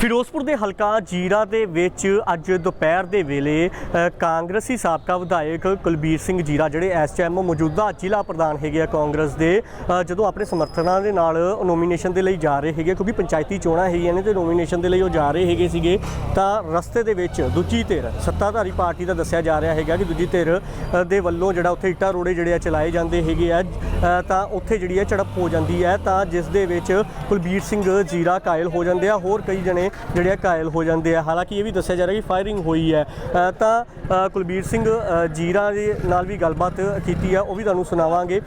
ਫਿਰੋਜ਼ਪੁਰ ਦੇ ਹਲਕਾ ਜੀਰਾ ਦੇ ਵਿੱਚ ਅੱਜ ਦੁਪਹਿਰ ਦੇ ਵੇਲੇ ਕਾਂਗਰਸੀ ਸਾਬਕਾ ਵਿਧਾਇਕ ਕੁਲਬੀਰ ਸਿੰਘ ਜੀਰਾ ਜਿਹੜੇ ਇਸ ਟਾਈਮ ਮੌਜੂਦਾ ਜ਼ਿਲ੍ਹਾ ਪ੍ਰਧਾਨ ਹੈਗੇ ਆ ਕਾਂਗਰਸ ਦੇ ਜਦੋਂ ਆਪਣੇ ਸਮਰਥਕਾਂ ਦੇ ਨਾਲ ਨੋਮੀਨੇਸ਼ਨ ਦੇ ਲਈ ਜਾ ਰਹੇ ਹੈਗੇ ਕਿਉਂਕਿ ਪੰਚਾਇਤੀ ਚੋਣਾਂ ਹੈਗੀਆਂ ਨੇ ਤੇ ਨੋਮੀਨੇਸ਼ਨ ਦੇ ਲਈ ਉਹ ਜਾ ਰਹੇ ਹੈਗੇ ਸੀਗੇ, ਤਾਂ ਰਸਤੇ ਦੇ ਵਿੱਚ ਦੂਜੀ ਧਿਰ, ਸੱਤਾਧਾਰੀ ਪਾਰਟੀ ਦਾ ਦੱਸਿਆ ਜਾ ਰਿਹਾ ਹੈਗਾ ਕਿ ਦੂਜੀ ਧਿਰ ਦੇ ਵੱਲੋਂ ਜਿਹੜਾ ਉੱਥੇ ਇੱਟਾਂ ਰੋੜੇ ਜਿਹੜੇ ਆ ਚਲਾਏ ਜਾਂਦੇ ਹੈਗੇ ਆ ਤਾਂ ਉੱਥੇ ਜਿਹੜੀ ਆ ਝੜਪ ਹੋ ਜਾਂਦੀ ਹੈ, ਤਾਂ ਜਿਸ ਦੇ ਵਿੱਚ ਕੁਲਬੀਰ ਸਿੰਘ ਜੀਰਾ ਕਾਇਲ ਹੋ ਜਾਂਦੇ ਆ, ਹੋਰ ਕਈ ਜਣੇ ਜਿਹੜੇ ਆ ਕਾਇਲ ਹੋ ਜਾਂਦੇ ਆ। ਹਾਲਾਂਕਿ ਇਹ ਵੀ ਦੱਸਿਆ ਜਾ ਰਿਹਾ ਕਿ ਫਾਇਰਿੰਗ ਹੋਈ ਹੈ। ਤਾਂ ਕੁਲਬੀਰ ਸਿੰਘ ਜੀਰਾ ਦੇ ਨਾਲ ਵੀ ਗੱਲਬਾਤ ਕੀਤੀ ਹੈ ਉਹ ਵੀ ਤੁਹਾਨੂੰ ਸੁਣਾਵਾਂਗੇ।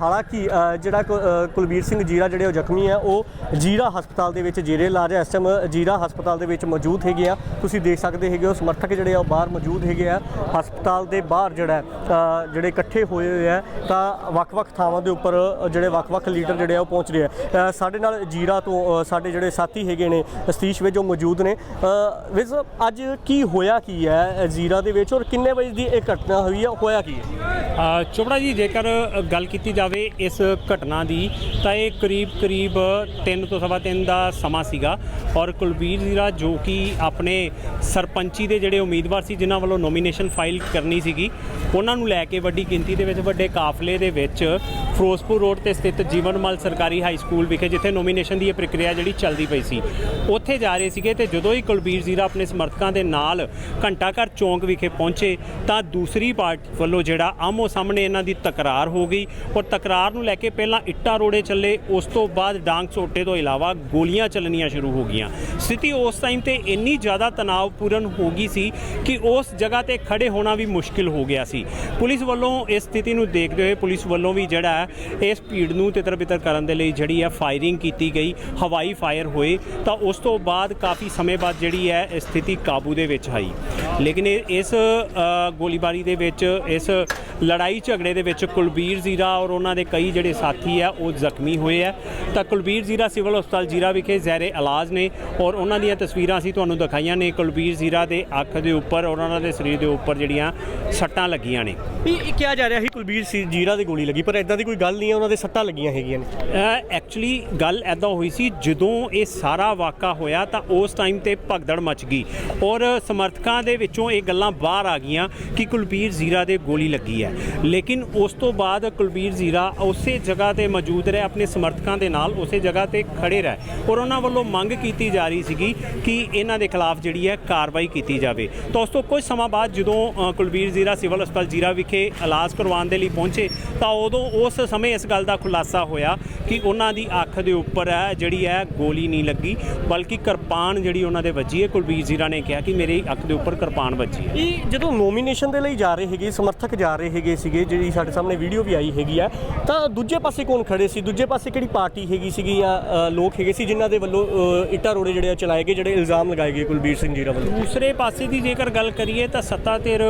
ਹਾਲਾਂਕਿ ਜਿਹੜਾ ਕੁਲਬੀਰ ਸਿੰਘ ਜੀਰਾ ਜਿਹੜੇ ਉਹ ਜ਼ਖਮੀ ਹੈ ਉਹ ਜੀਰਾ ਹਸਪਤਾਲ ਦੇ ਵਿੱਚ ਜੇਰੇ ਇਲਾਜ ਹੈ ਇਸ ਟਾਈਮ ਜੀਰਾ ਹਸਪਤਾਲ ਦੇ ਵਿੱਚ ਮੌਜੂਦ ਹੈਗੇ ਆ। ਤੁਸੀਂ ਦੇਖ ਸਕਦੇ ਹੈਗੇ ਉਹ ਸਮਰਥਕ ਜਿਹੜੇ ਆ, ਉਹ ਬਾਹਰ ਮੌਜੂਦ ਹੈਗੇ ਆ। ਹਸਪਤਾਲ ਦੇ ਬਾਹਰ ਜਿਹੜਾ ਜਿਹੜੇ ਇਕੱਠੇ ਹੋਏ ਹੋਏ ਆ, ਤਾਂ ਵੱਖ-ਵੱਖ ਥਾਵਾਂ ਦੇ ਉੱਪਰ ਜਿਹੜੇ ਵੱਖ-ਵੱਖ ਲੀਡਰ ਜਿਹੜੇ ਆ, ਉਹ ਪਹੁੰਚ ਰਹੇ ਆ। ਸਾਡੇ ਨਾਲ ਜੀਰਾ ਤੋਂ ਸਾਡੇ ਜਿਹੜੇ ਸਾਥੀ ਹੈਗੇ ਨੇ ਸਤੀਸ਼ ਵਿੱਚ ਉਹ ਮੌਜੂਦ ਨੇ। ਅ, ਅੱਜ ਕੀ ਹੋਇਆ ਕੀ ਹੈ ਜੀਰਾ ਦੇ ਵਿੱਚ ਔਰ ਕਿੰਨੇ ਵਜੇ ਦੀ ਇਹ ਘਟਨਾ ਹੋਈ ਹੈ ਹੋਇਆ ਕੀ ਹੈ? ਚੋਪੜਾ ਜੀ ਜੇਕਰ ਗੱਲ ਕੀਤੀ ਜਾਵੇ ਇਸ ਘਟਨਾ ਦੀ ਤਾਂ ਇਹ ਕਰੀਬ ਕਰੀਬ 3 ਤੋਂ ਸਵਾ ਤਿੰਨ ਦਾ ਸਮਾਂ ਸੀਗਾ। ਔਰ ਕੁਲਬੀਰ ਜ਼ੀਰਾ ਜੋ ਕਿ ਆਪਣੇ ਸਰਪੰਚੀ ਦੇ ਜਿਹੜੇ ਉਮੀਦਵਾਰ ਸੀ ਜਿਨ੍ਹਾਂ ਵੱਲੋਂ ਨੋਮੀਨੇਸ਼ਨ ਫਾਈਲ ਕਰਨੀ ਸੀਗੀ ਉਹਨਾਂ ਨੂੰ ਲੈ ਕੇ ਵੱਡੀ ਗਿਣਤੀ ਦੇ ਵਿੱਚ ਵੱਡੇ ਕਾਫਲੇ ਦੇ ਵਿੱਚ ਫਿਰੋਜ਼ਪੁਰ ਰੋਡ ਤੇ ਸਥਿਤ ਜੀਵਨਮਲ ਸਰਕਾਰੀ ਹਾਈ ਸਕੂਲ ਵਿਖੇ ਜਿੱਥੇ ਨੋਮੀਨੇਸ਼ਨ ਦੀ ਇਹ ਪ੍ਰਕਿਰਿਆ ਜਿਹੜੀ ਚੱਲਦੀ ਪਈ ਸੀ ਉੱਥੇ ਜਾ ਰਹੇ ਸੀਗੇ ਤੇ ਜਦੋਂ ਹੀ ਕੁਲਬੀਰ ਜ਼ੀਰਾ ਆਪਣੇ ਸਮਰਥਕਾਂ ਦੇ ਨਾਲ ਘੰਟਾ ਘਰ ਚੌਂਕ ਵਿਖੇ ਪਹੁੰਚੇ ਤਾਂ ਦੂਸਰੀ ਪਾਰਟੀ ਵੱਲੋਂ ਜਿਹੜਾ ਆਮੋ ਸਾਹਮਣੇ ਇਹਨਾਂ ਦੀ ਤਕਰਾਰ ਹੋ ਗਈ ਔਰ ਤਕਰਾਰ ਨੂੰ ਲੈ ਕੇ ਪਹਿਲਾਂ ਇੱਟਾਂ ਰੋੜੇ ਚੱਲੇ, ਉਸ ਤੋਂ ਬਾਅਦ ਡਾਂਗ ਸੋਟੇ ਤੋਂ ਇਲਾਵਾ ਗੋਲੀਆਂ ਚੱਲਣੀਆਂ ਸ਼ੁਰੂ ਹੋ ਗਈਆਂ। ਸਥਿਤੀ ਉਸ ਟਾਈਮ ਤੇ ਇੰਨੀ ਜ਼ਿਆਦਾ ਤਣਾਅਪੂਰਨ ਹੋ ਗਈ ਸੀ ਕਿ ਉਸ ਜਗ੍ਹਾ ਤੇ ਖੜੇ ਹੋਣਾ ਵੀ ਮੁਸ਼ਕਿਲ ਹੋ ਗਿਆ ਸੀ। ਪੁਲਿਸ ਵੱਲੋਂ ਇਸ ਸਥਿਤੀ ਨੂੰ ਦੇਖਦੇ ਹੋਏ ਪੁਲਿਸ ਵੱਲੋਂ ਵੀ ਜਿਹੜਾ ਇਸ ਭੀੜ ਨੂੰ ਤਿਤਰ-ਬਿਤਰ ਕਰਨ ਦੇ ਲਈ ਜਿਹੜੀ ਹੈ ਫਾਇਰਿੰਗ ਕੀਤੀ ਗਈ। ਹਵਾਈ ਫਾਇਰ ਹੋਏ ਤਾਂ ਉਸ ਤੋਂ ਬਾਅਦ ਕਾਫੀ ਸਮੇਂ ਬਾਅਦ ਜਿਹੜੀ ਹੈ ਸਥਿਤੀ ਕਾਬੂ ਦੇ ਵਿੱਚ ਆਈ। ਲੇਕਿਨ ਇਹ- ਇਸ ਗੋਲੀਬਾਰੀ ਦੇ ਵਿੱਚ, ਇਸ ਲੜਾਈ ਝਗੜੇ ਦੇ ਵਿੱਚ ਕੁਲਬੀਰ ਜ਼ੀਰਾ ਔਰ ਉਹਨਾਂ ਦੇ ਕਈ ਜਿਹੜੇ ਸਾਥੀ ਆ ਉਹ ਜ਼ਖਮੀ ਹੋਏ ਆ। ਤਾਂ ਕੁਲਬੀਰ ਜ਼ੀਰਾ ਸਿਵਲ ਹਸਪਤਾਲ ਜ਼ੀਰਾ ਵਿਖੇ ਜ਼ਹਿਰੇ ਇਲਾਜ ਨੇ ਔਰ ਉਹਨਾਂ ਦੀਆਂ ਤਸਵੀਰਾਂ ਅਸੀਂ ਤੁਹਾਨੂੰ ਦਿਖਾਈਆਂ ਨੇ ਕੁਲਬੀਰ ਜ਼ੀਰਾ ਦੇ ਅੱਖ ਦੇ ਉੱਪਰ ਔਰ ਉਹਨਾਂ ਦੇ ਸਰੀਰ ਦੇ ਉੱਪਰ ਜਿਹੜੀਆਂ ਸੱਟਾਂ ਲੱਗੀਆਂ ਨੇ। ਇਹ ਕਿਹਾ ਜਾ ਰਿਹਾ ਸੀ ਕੁਲਬੀਰ ਜੀਰਾ ਦੀ ਗੋਲੀ ਲੱਗੀ ਪਰ ਇਦਾਂ ਦੀ ਕੋਈ ਗੱਲ ਨਹੀਂ ਹੈ ਉਹਨਾਂ ਦੇ ਸੱਟਾਂ ਲੱਗੀਆਂ ਹੈਗੀਆਂ ਨੇ। ਐਕਚੁਅਲੀ ਗੱਲ ਐਦਾਂ ਹੋਈ ਸੀ ਜਦੋਂ ਇਹ ਸਾਰਾ ਵਾਕਾ ਹੋਇਆ ਤਾਂ ਉਸ ਟਾਈਮ ਤੇ ਭਗਦੜ ਮਚ ਗਈ ਔਰ ਸਮਰਥਕਾਂ ਦੇ ਵਿੱਚੋਂ ਇਹ ਗੱਲਾਂ ਬਾਹਰ ਆ ਗਈਆਂ ਕਿ ਕੁਲਬੀਰ ਜ਼ੀਰਾ ਦੇ ਗੋਲੀ ਲੱਗੀ ਹੈ। ਲੇਕਿਨ ਉਸ ਤੋਂ ਬਾਅਦ ਕੁਲਬੀਰ ਜ਼ੀਰਾ ਉਸੇ ਜਗ੍ਹਾ ਤੇ ਮੌਜੂਦ ਰਹੇ, ਆਪਣੇ ਸਮਰਥਕਾਂ ਦੇ ਨਾਲ ਉਸੇ ਜਗ੍ਹਾ ਤੇ ਖੜੇ ਰਹੇ ਔਰ ਉਹਨਾਂ ਵੱਲੋਂ ਮੰਗ ਕੀਤੀ ਜਾ ਰਹੀ ਸੀਗੀ ਕਿ ਇਹਨਾਂ ਦੇ ਖਿਲਾਫ ਜਿਹੜੀ ਹੈ ਕਾਰਵਾਈ ਕੀਤੀ ਜਾਵੇ। ਤਾਂ ਉਸ ਤੋਂ ਕੁਝ ਸਮਾਂ ਬਾਅਦ ਜਦੋਂ ਕੁਲਬੀਰ ਜ਼ੀਰਾ ਸਿਵਲ ਹਸਪਤਾਲ ਜ਼ੀਰਾ ਵਿਖੇ ਇਲਾਜ ਕਰਵਾਉਣ ਦੇ ਲਈ ਪਹੁੰਚੇ, ਤਾਂ ਉਦੋਂ ਉਸ ਸਮੇਂ ਇਸ ਗੱਲ ਦਾ ਖੁਲਾਸਾ ਹੋਇਆ ਕਿ ਉਹਨਾਂ ਦੀ ਅੱਖ ਦੇ ਉੱਪਰ ਹੈ, ਜਿਹੜੀ ਹੈ ਗੋਲੀ ਨਹੀਂ ਲੱਗੀ, ਬਲਕਿ ਕਿਰਪਾਨ ਜਿਹੜੀ ਉਹਨਾਂ ਦੇ ਵੱਜੀ ਹੈ। ਕੁਲਬੀਰ ਜ਼ੀਰਾ ਨੇ ਕਿਹਾ ਕਿ ਮੇਰੀ ਅੱਖ ਦੇ ਉੱਪਰ ਕਿਰਪਾਨ ਵੱਜੀ ਹੈ। ਇਹ ਜਦੋਂ ਨੋਮੀਨੇਸ਼ਨ ਦੇ ਲਈ ਜਾ ਰਹੇ ਹੈਗੇ, ਸਮਰਥਕ ਜਾ ਰਹੇ ਹੈਗੇ ਸੀਗੇ ਜਿਹੜੀ ਸਾਡੇ ਸਾਹਮਣੇ ਵੀਡੀਓ ਵੀ ਆਈ ਹੈਗੀ ਆ ਤਾਂ ਦੂਜੇ ਪਾਸੇ ਕੌਣ ਖੜੇ ਸੀ? ਦੂਜੇ ਪਾਸੇ ਕਿਹੜੀ ਪਾਰਟੀ ਹੈਗੀ ਸੀਗੀ ਜਾਂ ਲੋਕ ਹੈਗੇ ਸੀ ਜਿਨ੍ਹਾਂ ਦੇ ਵੱਲੋਂ ਅ, ਇੱਟਾਂ ਰੋੜੇ ਜਿਹੜੇ ਚਲਾਏ ਗਏ ਜਿਹੜੇ ਇਲਜ਼ਾਮ ਲਗਾਏ ਗਏ ਕੁਲਬੀਰ ਸਿੰਘ ਜੀਰਾ ਵੱਲੋਂ? ਦੂਸਰੇ ਪਾਸੇ ਦੀ ਜੇਕਰ ਗੱਲ ਕਰੀਏ ਤਾਂ ਸੱਤਾ ਧਿਰ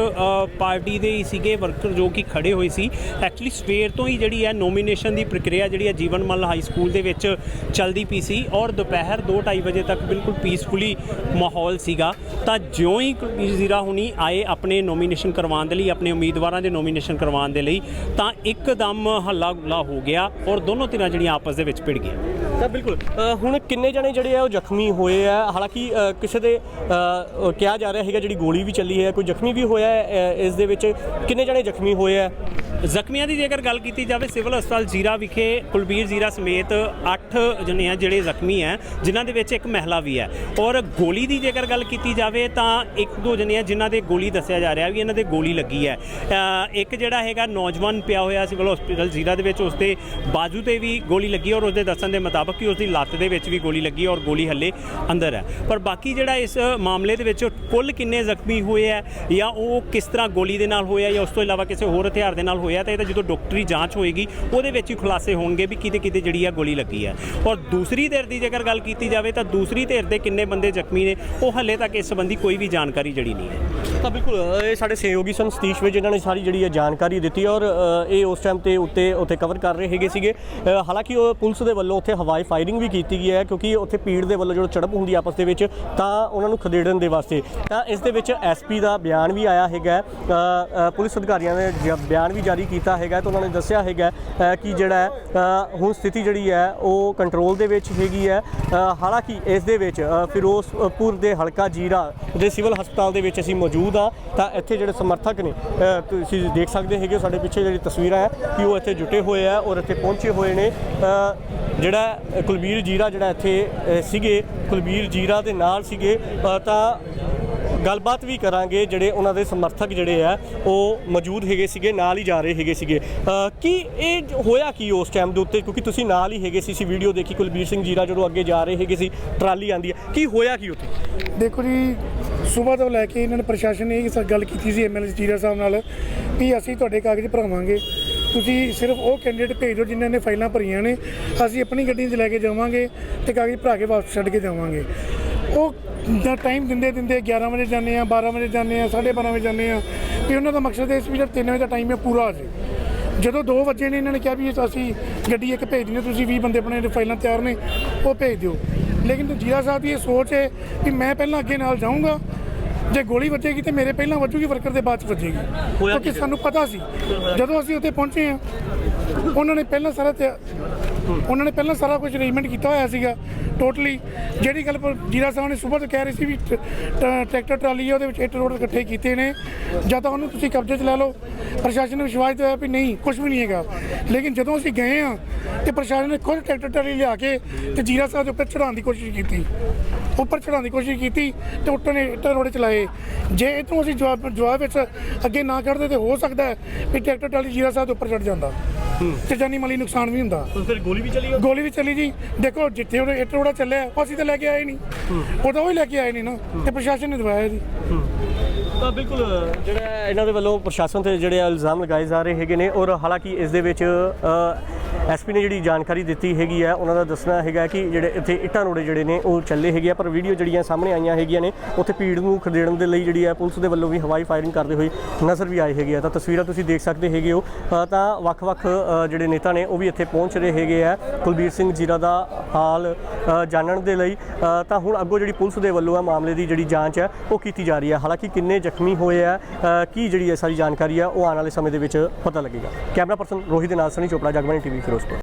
ਪਾਰਟੀ ਦੇ ਹੀ ਸੀਗੇ ਵਰਕਰ ਜੋ ਕਿ ਖੜੇ ਹੋਏ ਸੀ। ਐਕਚੁਅਲੀ ਸਵੇਰ ਤੋਂ ਹੀ ਜਿਹੜੀ ਹੈ ਨੋਮੀਨੇਸ਼ਨ ਦੀ ਪ੍ਰਕਿਰਿਆ ਜਿਹੜੀ ਹੈ ਜੀਵਨ ਮੱਲ ਹਾਈ ਸਕੂਲ ਦੇ ਵਿੱਚ ਚੱਲਦੀ ਪਈ ਸੀ ਔਰ ਦੁਪਹਿਰ 2:30 ਵਜੇ ਤੱਕ ਬਿਲਕੁਲ ਪੀਸਫੁਲੀ ਮਾਹੌਲ ਸੀਗਾ। ਤਾਂ ਜਿਉਂ ਹੀ ਕੁਲਬੀਰ ਜ਼ੀਰਾ ਹੁਣੀ ਆਏ ਆਪਣੇ ਨੋਮੀਨੇਸ਼ਨ ਕਰਵਾਉਣ ਦੇ ਲਈ ਆਪਣੇ ਉਮੀਦਵਾਰਾਂ ਦੇ ਨੋਮੀਨੇਸ਼ਨ ਕਰਵਾਉਣ ਦੇ ਲਈ ਤਾਂ ਇੱਕਦਮ ਹੱਲਾ ਗੁੱਲਾ ਹੋ ਗਿਆ ਔਰ ਦੋਨੋਂ ਧਿਰਾਂ ਜਿਹੜੀਆਂ ਆਪਸ ਦੇ ਵਿੱਚ ਭਿੜ ਗਈਆਂ। ਤਾਂ ਬਿਲਕੁਲ ਹੁਣ ਕਿੰਨੇ ਜਣੇ ਜਿਹੜੇ ਆ ਉਹ ਜ਼ਖਮੀ ਹੋਏ ਆ? ਹਾਲਾਂਕਿ ਕਿਸੇ ਦੇ ਕਿਹਾ ਜਾ ਰਿਹਾ ਹੈਗਾ ਜਿਹੜੀ ਗੋਲੀ ਵੀ ਚੱਲੀ ਹੈ, ਕੋਈ ਜ਼ਖਮੀ ਵੀ ਹੋਇਆ ਇਸ ਦੇ ਵਿੱਚ ਕਿੰਨੇ ਜਣੇ ਜ਼ਖਮੀ ਹੋਏ ਆ? ਜ਼ਖਮੀਆਂ ਦੀ ਜੇਕਰ ਗੱਲ ਕੀਤੀ ਜਾਵੇ, ਸਿਵਲ ਹਸਪਤਾਲ ਜ਼ੀਰਾ ਵਿਖੇ ਕੁਲਬੀਰ ਜ਼ੀਰਾ ਸਮੇਤ 8 ਜਣੇ ਆ ਜਿਹੜੇ ਜ਼ਖਮੀ ਹੈ, ਜਿਨ੍ਹਾਂ ਦੇ ਵਿੱਚ ਇੱਕ ਮਹਿਲਾ ਵੀ ਹੈ। ਔਰ ਗੋਲੀ ਦੀ ਜੇਕਰ ਗੱਲ ਕੀਤੀ ਜਾਵੇ, ਤਾਂ ਇੱਕ ਦੋ ਜਣੇ ਆ ਜਿਨ੍ਹਾਂ ਦੇ ਗੋਲੀ ਦੱਸਿਆ ਜਾ ਰਿਹਾ ਵੀ ਇਹਨਾਂ ਦੇ ਗੋਲੀ ਲੱਗੀ ਹੈ। ਇੱਕ ਜਿਹੜਾ ਹੈਗਾ ਨੌਜਵਾਨ ਪਿਆ ਹੋਇਆ ਸਿਵਲ ਹਸਪਤਾਲ ਜ਼ੀਰਾ ਦੇ ਵਿੱਚ, ਉਸਦੇ ਬਾਜੂ ਤੇ ਵੀ ਗੋਲੀ ਲੱਗੀ ਔਰ ਉਸਦੇ ਦੱਸਣ ਦੇ ਮੁਤਾਬਕ ਕਿ ਉਸਦੀ ਲੱਤ ਦੇ ਵਿੱਚ ਵੀ ਗੋਲੀ ਲੱਗੀ ਔਰ ਗੋਲੀ ਹੱਲੇ ਅੰਦਰ ਹੈ। ਪਰ ਬਾਕੀ ਜਿਹੜਾ ਇਸ ਮਾਮਲੇ ਦੇ ਵਿੱਚ ਕੁੱਲ ਕਿੰਨੇ ਜ਼ਖਮੀ ਹੋਏ ਆ ਜਾਂ ਉਹ ਕਿਸ ਤਰ੍ਹਾਂ ਗੋਲੀ ਦੇ ਨਾਲ ਹੋਇਆ ਜਾਂ ਉਸ ਤੋਂ ਇਲਾਵਾ ਕਿਸੇ ਹੋਰ ਹਥਿਆਰ ਦੇ ਨਾਲ ਹੋਇਆ ਤਾਂ ਇਹ ਜਦੋਂ ਡਾਕਟਰੀ ਜਾਂਚ ਹੋਏਗੀ, ਉਹਦੇ ਵਿੱਚ ਹੀ ਖੁਲਾਸੇ ਹੋਣਗੇ ਵੀ ਕਿਤੇ ਕਿਤੇ ਜਿਹੜੀ ਆ ਗੋਲੀ ਲੱਗੀ ਹੈ ਔਰ ਦੂਸਰੀ ਧਿਰ ਦੀ ਜੇਕਰ ਗੱਲ ਕੀਤੀ ਜਾਵੇ ਤਾਂ ਦੂਸਰੀ ਧਿਰ ਦੇ ਕਿੰਨੇ ਬੰਦੇ ਜ਼ਖਮੀ ਨੇ, ਉਹ ਹੱਲੇ ਤੱਕ ਇਸ ਸੰਬੰਧੀ ਕੋਈ ਵੀ ਜਾਣਕਾਰੀ ਜਿਹੜੀ ਨਹੀਂ ਹੈ। ਤਾਂ ਬਿਲਕੁਲ, ਇਹ ਸਾਡੇ ਸਹਿਯੋਗੀ ਸਨ ਸਤੀਸ਼ ਵਿੱਚ ਜਿਨ੍ਹਾਂ ਨੇ ਸਾਰੀ ਜਿਹੜੀ ਹੈ ਜਾਣਕਾਰੀ ਦਿੱਤੀ ਔਰ ਇਹ ਉਸ ਟਾਈਮ ਤੇ ਉੱਤੇ, ਉੱਥੇ ਕਵਰ ਕਰ ਰਹੇ ਹੈਗੇ ਸੀਗੇ। ਹਾਲਾਂਕਿ ਉਹ ਪੁਲਿਸ ਦੇ ਵੱਲੋਂ ਉੱਥੇ ਹਵਾਈ ਫਾਇਰਿੰਗ ਵੀ ਕੀਤੀ ਗਈ ਹੈ ਕਿਉਂਕਿ ਉੱਥੇ ਭੀੜ ਦੇ ਵੱਲੋਂ ਜਦੋਂ ਝੜਪ ਹੁੰਦੀ ਆਪਸ ਦੇ ਵਿੱਚ, ਤਾਂ ਉਹਨਾਂ ਨੂੰ ਖਦੇੜਨ ਦੇ ਵਾਸਤੇ। ਤਾਂ ਇਸ ਦੇ ਵਿੱਚ ਐਸਪੀ ਦਾ ਬਿਆਨ ਵੀ ਆਇਆ ਹੈਗਾ ਪੁਲਿਸ ਅਧਿਕਾਰੀਆਂ ਦੇ ਬਿਆਨ ਵੀ ਜਾਰੀ ਜਾਰੀ ਕੀਤਾ ਹੈਗਾ ਤਾਂ ਉਹਨਾਂ ਨੇ ਦੱਸਿਆ ਹੈਗਾ ਕਿ ਜਿਹੜਾ ਹੁਣ ਸਥਿਤੀ ਜਿਹੜੀ ਹੈ, ਉਹ ਕੰਟਰੋਲ ਦੇ ਵਿੱਚ ਹੈਗੀ ਹੈ। ਹਾਲਾਂਕਿ ਇਸ ਦੇ ਵਿੱਚ ਫਿਰੋਜ਼ਪੁਰ ਦੇ ਹਲਕਾ ਜੀਰਾ ਦੇ ਸਿਵਲ ਹਸਪਤਾਲ ਦੇ ਵਿੱਚ ਅਸੀਂ ਮੌਜੂਦ ਆ ਤਾਂ ਇੱਥੇ ਜਿਹੜੇ ਸਮਰਥਕ ਨੇ ਤੁਸੀਂ ਦੇਖ ਸਕਦੇ ਹੈਗੇ ਹੋ, ਸਾਡੇ ਪਿੱਛੇ ਜਿਹੜੀ ਤਸਵੀਰਾਂ ਹੈ, ਕਿ ਉਹ ਇੱਥੇ ਜੁਟੇ ਹੋਏ ਆ ਔਰ ਇੱਥੇ ਪਹੁੰਚੇ ਹੋਏ ਨੇ। ਜਿਹੜਾ ਕੁਲਬੀਰ ਜੀਰਾ ਜਿਹੜਾ ਇੱਥੇ ਸੀਗੇ, ਕੁਲਬੀਰ ਜੀਰਾ ਦੇ ਨਾਲ ਸੀਗੇ ਤਾਂ ਗੱਲਬਾਤ ਵੀ ਕਰਾਂਗੇ, ਜਿਹੜੇ ਉਹਨਾਂ ਦੇ ਸਮਰਥਕ ਜਿਹੜੇ ਆ, ਉਹ ਮੌਜੂਦ ਹੈਗੇ ਸੀਗੇ, ਨਾਲ ਹੀ ਜਾ ਰਹੇ ਹੈਗੇ ਸੀਗੇ। ਕੀ ਇਹ ਹੋਇਆ ਕੀ ਉਸ ਟਾਈਮ ਦੇ ਉੱਤੇ? ਕਿਉਂਕਿ ਤੁਸੀਂ ਨਾਲ ਹੀ ਹੈਗੇ ਸੀ ਸੀ ਵੀਡੀਓ ਦੇਖੀ, ਕੁਲਬੀਰ ਸਿੰਘ ਜੀਰਾ ਜਦੋਂ ਅੱਗੇ ਜਾ ਰਹੇ ਹੈਗੇ ਸੀ, ਟਰਾਲੀ ਆਂਦੀ ਹੈ ਕੀ ਹੋਇਆ ਕੀ ਉੱਥੇ? ਦੇਖੋ ਜੀ, ਸਵੇਰ ਤੋਂ ਲੈ ਕੇ ਇਹਨਾਂ ਨੇ ਪ੍ਰਸ਼ਾਸਨ ਨੇ ਇਹ ਗੱਲ ਕੀਤੀ ਸੀ ਐਮਐਲਏ ਜੀਰਾ ਸਾਹਿਬ ਨਾਲ ਕਿ ਅਸੀਂ ਤੁਹਾਡੇ ਕਾਗਜ਼ ਭਰਾਵਾਂਗੇ। ਤੁਸੀਂ ਸਿਰਫ ਉਹ ਕੈਂਡੀਡੇਟ ਭੇਜ ਦਿਓ ਜਿਨ੍ਹਾਂ ਨੇ ਫਾਈਲਾਂ ਭਰੀਆਂ ਨੇ, ਅਸੀਂ ਆਪਣੀ ਗੱਡੀ 'ਚ ਲੈ ਕੇ ਜਾਵਾਂਗੇ ਤੇ ਕਾਗਜ਼ ਭਰਾ ਕੇ ਵਾਪਸ ਛੱਡ ਕੇ ਜਾਵਾਂਗੇ। ਉਹ ਦਾ ਟਾਈਮ ਦਿੰਦੇ ਦਿੰਦੇ 11 ਵਜੇ ਜਾਂਦੇ ਆ 12 ਵਜੇ ਜਾਂਦੇ ਆ 12:30 ਵਜੇ ਜਾਂਦੇ ਆ ਵੀ ਉਹਨਾਂ ਦਾ ਮਕਸਦ ਇਹ ਸੀ ਵੀ ਜਦ 3 ਵਜੇ ਦਾ ਟਾਈਮ ਹੈ ਪੂਰਾ ਆ ਜੇ। ਜਦੋਂ 2 ਵਜੇ ਨੇ ਇਹਨਾਂ ਨੇ ਕਿਹਾ ਵੀ ਅਸੀਂ ਗੱਡੀ ਇੱਕ ਭੇਜ ਦਿੰਦੇ ਤੁਸੀਂ 20 ਬੰਦੇ ਆਪਣੇ ਫਾਈਲਾਂ ਤਿਆਰ ਨੇ ਉਹ ਭੇਜ ਦਿਓ। ਲੇਕਿਨ ਜੀਰਾ ਸਾਹਿਬ ਦੀ ਇਹ ਸੋਚ ਹੈ ਕਿ ਮੈਂ ਪਹਿਲਾਂ ਅੱਗੇ ਨਾਲ ਜਾਊਂਗਾ ਜੇ ਗੋਲੀ ਵੱਜੇਗੀ ਤੇ ਮੇਰੇ ਪਹਿਲਾਂ ਵੱਜੂਗੀ ਵਰਕਰ ਦੇ ਬਾਅਦ ਚ ਵੱਜੇਗੀ। ਕਿਉਂਕਿ ਸਾਨੂੰ ਪਤਾ ਸੀ ਜਦੋਂ ਅਸੀਂ ਉੱਥੇ ਪਹੁੰਚੇ ਆ ਉਹਨਾਂ ਨੇ ਪਹਿਲਾਂ ਸਾਰਾ ਉਹਨਾਂ ਨੇ ਪਹਿਲਾਂ ਸਾਰਾ ਕੁਝ ਅਰੇਂਜਮੈਂਟ ਕੀਤਾ ਹੋਇਆ ਸੀਗਾ ਟੋਟਲੀ ਜਿਹੜੀ ਗੱਲ ਜੀਰਾ ਸਾਹਿਬ ਨੇ ਸਵੇਰ ਤੋਂ ਕਹਿ ਰਹੇ ਸੀ ਵੀ ਟ- ਟਰੈਕਟਰ ਟਰਾਲੀ ਆ, ਉਹਦੇ ਵਿੱਚ ਇੱਟ ਰੋਡ ਇਕੱਠੇ ਕੀਤੇ ਨੇ। ਜਾਂ ਤਾਂ ਉਹਨੂੰ ਤੁਸੀਂ ਕਬਜ਼ੇ 'ਚ ਲੈ ਲਓ। ਪ੍ਰਸ਼ਾਸਨ ਨੇ ਵਿਸ਼ਵਾਸ ਦਿਵਾਇਆ ਵੀ ਨਹੀਂ, ਕੁਝ ਵੀ ਨਹੀਂ ਹੈਗਾ। ਲੇਕਿਨ ਜਦੋਂ ਅਸੀਂ ਗਏ ਆ ਤੇ ਪ੍ਰਸ਼ਾਸਨ ਨੇ ਖੁਦ ਟਰੈਕਟਰ ਟਰਾਲੀ ਲਿਆ ਕੇ ਤੇ ਜੀਰਾ ਸਾਹਿਬ ਦੇ ਉੱਪਰ ਚੜਾਉਣ ਦੀ ਕੋਸ਼ਿਸ਼ ਕੀਤੀ। ਉੱਪਰ ਚੜਾਉਣ ਦੀ ਕੋਸ਼ਿਸ਼ ਕੀਤੀ ਤੇ ਉੱਟਾਂ ਨੇ ਇੱਟਾਂ ਰੋੜੇ ਚਲਾਏ। ਜੇ ਇਤੋਂ ਅਸੀਂ ਜਵਾਬ ਜਵਾਬ ਵਿੱਚ ਅੱਗੇ ਨਾ ਕੱਢਦੇ ਤੇ ਹੋ ਸਕਦਾ ਹੈ ਵੀ ਟਰੈਕਟਰ ਟਰਾਲੀ ਜੀਰਾ ਸਾਹਿਬ ਦੇ ਉੱਪਰ ਚੜ ਜਾਂਦਾ। ਤੇ ਜਾਨੀ ਮਾਲੀ ਨੁਕਸਾਨ ਵੀ ਹੁੰਦਾ। ਫਿਰ ਗੋਲੀ ਵੀ ਚਲੀ ਗੋਲੀ ਵੀ ਚੱਲੀ ਜੀ। ਦੇਖੋ ਜਿੱਥੇ ਉਹ ਇੱਟ ਰੋੜਾ ਚੱਲਿਆ ਉਹ ਅਸੀਂ ਤਾਂ ਲੈ ਕੇ ਆਏ ਨਹੀਂ। ਉਹ ਤਾਂ ਉਹ ਹੀ ਲੈ ਕੇ ਆਏ ਨਹੀਂ ਨਾ। ਤੇ ਪ੍ਰਸ਼ਾਸਨ ਨੇ ਦਵਾਇਆ ਜੀ। ਤਾਂ ਬਿਲਕੁਲ ਜਿਹੜਾ ਇਹਨਾਂ ਦੇ ਵੱਲੋਂ ਪ੍ਰਸ਼ਾਸਨ ਤੇ ਜਿਹੜੇ ਇਲਜ਼ਾਮ ਲਗਾਏ ਜਾ ਰਹੇ ਹੈਗੇ ਨੇ ਔਰ ਹਾਲਾਂਕਿ ਇਸ ਦੇ ਵਿੱਚ ਐਸਪੀ ਨੇ ਜਿਹੜੀ ਜਾਣਕਾਰੀ ਦਿੱਤੀ ਹੈਗੀ ਹੈ ਉਹਨਾਂ ਦਾ ਦੱਸਣਾ ਹੈਗਾ ਕਿ ਜਿਹੜੇ ਇੱਥੇ ਇੱਟਾਂ ਰੋੜੇ ਜਿਹੜੇ ਨੇ, ਉਹ ਚੱਲੇ ਹੈਗੇ ਆ, ਪਰ ਵੀਡੀਓ ਜਿਹੜੀਆਂ ਸਾਹਮਣੇ ਆਈਆਂ ਹੈਗੀਆਂ ਨੇ, ਉੱਥੇ ਭੀੜ ਨੂੰ ਖਦੇੜਨ ਦੇ ਲਈ ਜਿਹੜੀ ਹੈ ਪੁਲਿਸ ਦੇ ਵੱਲੋਂ ਵੀ ਹਵਾਈ ਫਾਇਰਿੰਗ ਕਰਦੇ ਹੋਏ ਨਜ਼ਰ ਵੀ ਆਏ ਹੈਗੇ ਆ। ਤਾਂ ਤਸਵੀਰਾਂ ਤੁਸੀਂ ਦੇਖ ਸਕਦੇ ਹੈਗੇ ਹੋ। ਤਾਂ ਵੱਖ-ਵੱਖ ਜਿਹੜੇ ਨੇਤਾ ਨੇ, ਉਹ ਵੀ ਇੱਥੇ ਪਹੁੰਚ ਰਹੇ ਹੈਗੇ ਆ। ਕੁਲਬੀਰ ਸਿੰਘ ਜੀਰਾ ਦਾ ਹਾਲ ਜਾਣਨ ਦੇ ਲਈ ਤਾਂ ਹੁਣ ਅੱਗੋਂ ਜਿਹੜੀ ਪੁਲਿਸ ਦੇ ਵੱਲੋਂ ਆ ਮਾਮਲੇ ਦੀ ਜਿਹੜੀ ਜਾਂਚ ਹੈ, ਉਹ ਕੀਤੀ ਜਾ ਰਹੀ ਹੈ। ਹਾਲਾਂਕਿ ਕਿੰਨੇ ਜ਼ਖਮੀ ਹੋਏ ਆ ਕੀ ਜਿਹੜੀ ਹੈ ਸਾਰੀ ਜਾਣਕਾਰੀ ਹੈ ਉਹ ਆਉਣ ਵਾਲੇ ਸਮੇਂ ਦੇ ਵਿੱਚ ਪਤਾ ਲੱਗੇਗਾ। ਕੈਮਰਾ ਪਰਸਨ ਰੋਹਿਤ ਦੇ ਨਾਲ ਸਨੀ ਚੋਪੜਾ ਜਗਬਾਨੀ ਟੀਵੀ ਫਿਰੋਜ਼ਪੁਰ।